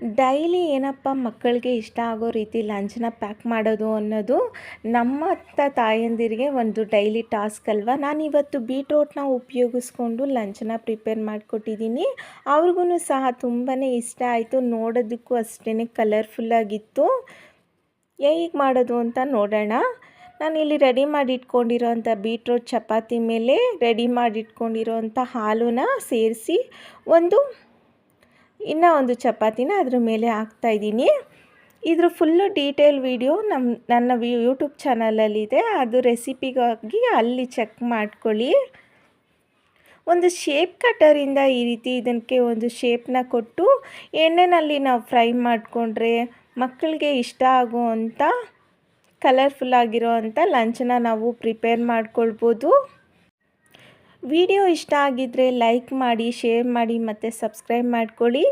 Daily ಏನಪ್ಪ ಮಕ್ಕಳಿಗೆ ಇಷ್ಟ ಆಗೋ ರೀತಿ ಲಂಚ್ನ ಪ್ಯಾಕ್ ಮಾಡೋದು ಅನ್ನೋದು ನಮ್ಮಂಥ ತಾಯಂದಿರಿಗೆ ಒಂದು ಡೈಲಿ ಟಾಸ್ಕ್ ಅಲ್ವಾ? ನಾನಿವತ್ತು ಬೀಟ್ರೋಟ್ನ ಉಪಯೋಗಿಸ್ಕೊಂಡು ಲಂಚ್ನ ಪ್ರಿಪೇರ್ ಮಾಡಿಕೊಟ್ಟಿದ್ದೀನಿ. ಅವ್ರಿಗೂ ಸಹ ತುಂಬಾ ಇಷ್ಟ ಆಯಿತು. ನೋಡೋದಕ್ಕೂ ಅಷ್ಟೇ ಕಲರ್ಫುಲ್ಲಾಗಿತ್ತು ಹೇಗೆ ಮಾಡೋದು ಅಂತ ನೋಡೋಣ. ನಾನಿಲ್ಲಿ ರೆಡಿ ಮಾಡಿ ಇಟ್ಕೊಂಡಿರೋಂಥ ಬೀಟ್ರೋಟ್ ಚಪಾತಿ ಮೇಲೆ ರೆಡಿ ಮಾಡಿ ಇಟ್ಕೊಂಡಿರೋಂಥ ಹಾಲನ್ನು ಸೇರಿಸಿ ಒಂದು ಇನ್ನೂ ಒಂದು ಚಪಾತಿನ ಅದ್ರ ಮೇಲೆ ಹಾಕ್ತಾಯಿದ್ದೀನಿ ಇದ್ರ ಫುಲ್ಲು ಡೀಟೇಲ್ ವಿಡಿಯೋ ನಮ್ಮ ನನ್ನ ಯೂಟ್ಯೂಬ್ ಚಾನಲಲ್ಲಿದೆ ಅದು ರೆಸಿಪಿಗಾಗಿ ಅಲ್ಲಿ ಚೆಕ್ ಮಾಡ್ಕೊಳ್ಳಿ. ಒಂದು ಶೇಪ್ ಕಟರಿಂದ ಈ ರೀತಿ ಇದಕ್ಕೆ ಒಂದು ಶೇಪ್ನ ಕೊಟ್ಟು ಎಣ್ಣೆನಲ್ಲಿ ನಾವು ಫ್ರೈ ಮಾಡಿಕೊಂಡ್ರೆ ಮಕ್ಕಳಿಗೆ ಇಷ್ಟ ಆಗುವಂಥ ಕಲರ್ಫುಲ್ ಆಗಿರೋ ಅಂಥ ಲಂಚನ್ನ ನಾವು ಪ್ರಿಪೇರ್ ಮಾಡ್ಕೊಳ್ಬೋದು. ವಿಡಿಯೋ ಇಷ್ಟ ಆಗಿದ್ದರೆ ಲೈಕ್ ಮಾಡಿ ಶೇರ್ ಮಾಡಿ ಮತ್ತು ಸಬ್ಸ್ಕ್ರೈಬ್ ಮಾಡ್ಕೊಳ್ಳಿ.